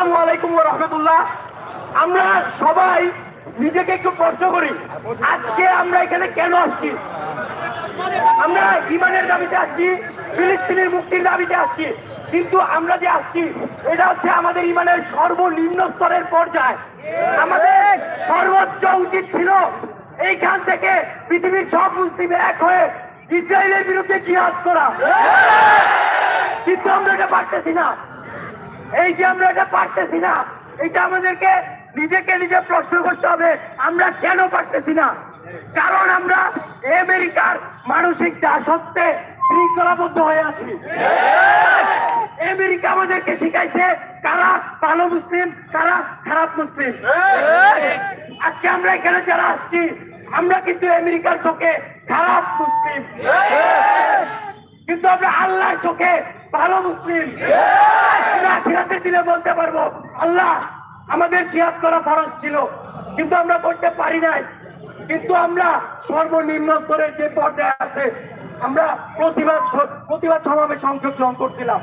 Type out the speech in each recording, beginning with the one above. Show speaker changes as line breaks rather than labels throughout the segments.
আসসালামু আলাইকুম রাহমাতুল্লাহ। আমরা সবাই নিজেকে একটু প্রশ্ন করি, আজকে আমরা এখানে কেন আসছি? আমরা ইমানের দাবিতে আসছি, ফিলিস্তিনের মুক্তির দাবিতে আসছি, কিন্তু আমরা যে আসছি, এটা হচ্ছে আমাদের ইমানের সর্বনিম্ন স্তরের পর্যায়। আমাদের সর্বোচ্চ উচিত ছিল এইখান থেকে পৃথিবীর সব মুসলিম এক হয়ে ইসরায়েলের বিরুদ্ধে জিহাদ করা। কিন্তু আমরা এটা পারতেছি না। এই যে আমরা এটা পারতেছি না, এটা আমাদেরকে নিজেকে নিজে প্রশ্ন করতে হবে, আমরা কেন পারতেছি না? কারণ আমরা আমেরিকার মানসিক দাসত্বে শৃঙ্খলাবদ্ধ হয়ে আছি। আমেরিকা আমাদেরকে শিখাইছে কারা ভালো মুসলিম, কারা খারাপ মুসলিম। আজকে আমরা এখানে যারা আসছি, আমরা কিন্তু আমেরিকার চোখে খারাপ মুসলিম। কিন্তু আমরা আল্লাহর চোখে ভালো মুসলিম। আমরা আখিরাতের দিনে বলতে পারব, আল্লাহ, আমাদের জিহাদ করা ফরজ ছিল, কিন্তু আমরা করতে পারি নাই। কিন্তু আমরা সর্বনিম্ন স্তরের যে পর্যায়ে আছে, আমরা প্রতিবাদ প্রতিবাদ সমাবেশ অংশগ্রহণ করছিলাম।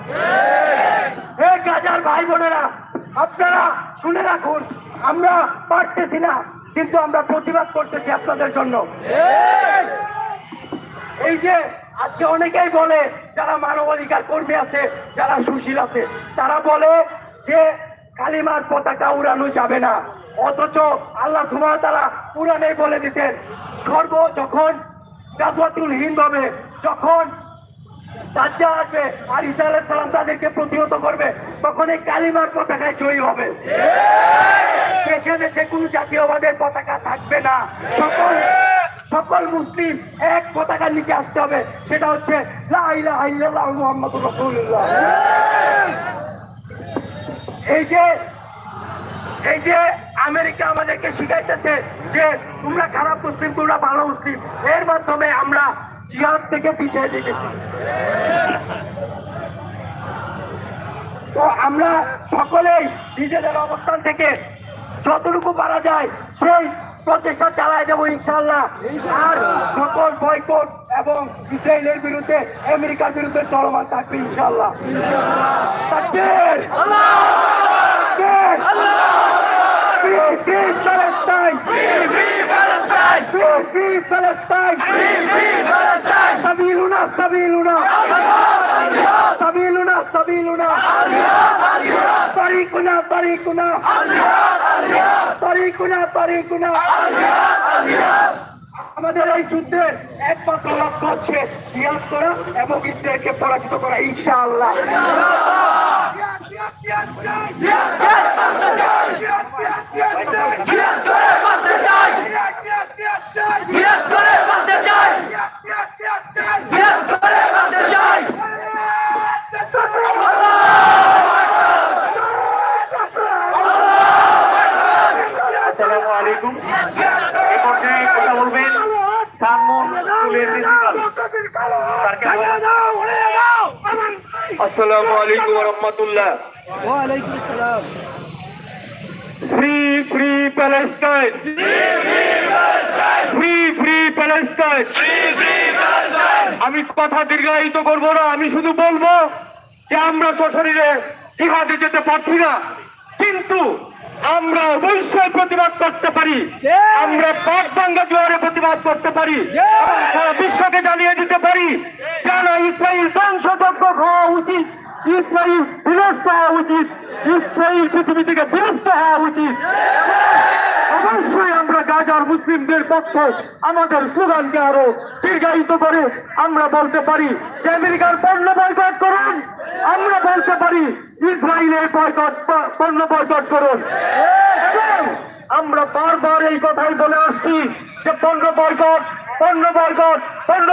হে গাজার ভাই বোনেরা, আপনারা শুনে রাখুন, আমরা পারতেছি না, কিন্তু আমরা প্রতিবাদ করতেছি আপনাদের জন্য। এই যে আজকে অনেকেই বলে যারা মানবাধিকার কর্মী আছে যারা সুশীল আছে তারা বলে যে কালিমার পতাকা উড়ানো যাবে না। অথচ আল্লাহ সুমার তারা উড়ানেই বলে দিতেন সর্ব যখন গাজওয়াতুল হিন্দ হবে যখন দাজ্জাল আসবে আর ইসা সালাম তাদেরকে প্রতিহত করবে তখন এই কালিমার পতাকায় জয়ী হবে। দেশে দেশে কোন জাতীয়বাদের পতাকা থাকবে না। সকল সকল মুসলিম এক পতাকার নিচে আসতে হবে। সেটা হচ্ছে এই যে এই যে আমেরিকা আমাদেরকে শিখাইতেছে যে তোমরা খারাপ মুসলিম, তোমরা ভালো মুসলিম। এর মাধ্যমে আমরা জিহাদ থেকে পিছিয়ে দিতেছি তো আমরা সকলেই নিজেদের অবস্থান থেকে যতটুকু পারা যায়, সেই প্রচেষ্টা চালায় যাব ইনশাল্লাহ আর সকল বয়কট এবং ইসরায়েলের বিরুদ্ধে আমেরিকার বিরুদ্ধে চলমান থাকবে ইনশাল্লাহ তাকবীর! তাকবীর! Free, free طريقنا طريقنا طريقنا طريقنا আমাদের এই যুদ্ধের একমাত্র লক্ষ্য হচ্ছে জিহাদ করা এবং ইসরায়েলকে পরাজিত করা ইনশাআল্লাহ
আমি কথা দীর্ঘায়িত করব না, আমি শুধু বলব যে আমরা সশরীরে জিহাদে যেতে পারছি না। কিন্তু আমরা অবশ্যই প্রতিবাদ করতে পারি। আমরা পাক বাঙ্গা জোয়ারে প্রতিবাদ করতে পারি। বিশ্বকে জানিয়ে দিতে পারি কেন ইসরায়েল ধ্বংসযজ্ঞ হওয়া উচিত? ইসরায়েল বিনষ্ট হওয়া উচিত? ইসরায়েল পৃথিবী থেকে বিনষ্ট হওয়া উচিত? অবশ্যই গাজার মুসলিমদের পক্ষে আমাদের স্লোগানকে আরও দীর্ঘায়িত করে আমরা বলতে পারি যে আমেরিকার পণ্য বয়কট করুন। আমরা বলতে পারি ইসরায়েলের বয়কট পণ্য বয়কট করুন। আমরা বারবার এই কথাই বলে আসছি যে পণ্য বয়কট পণ্য বয়কট, পণ্য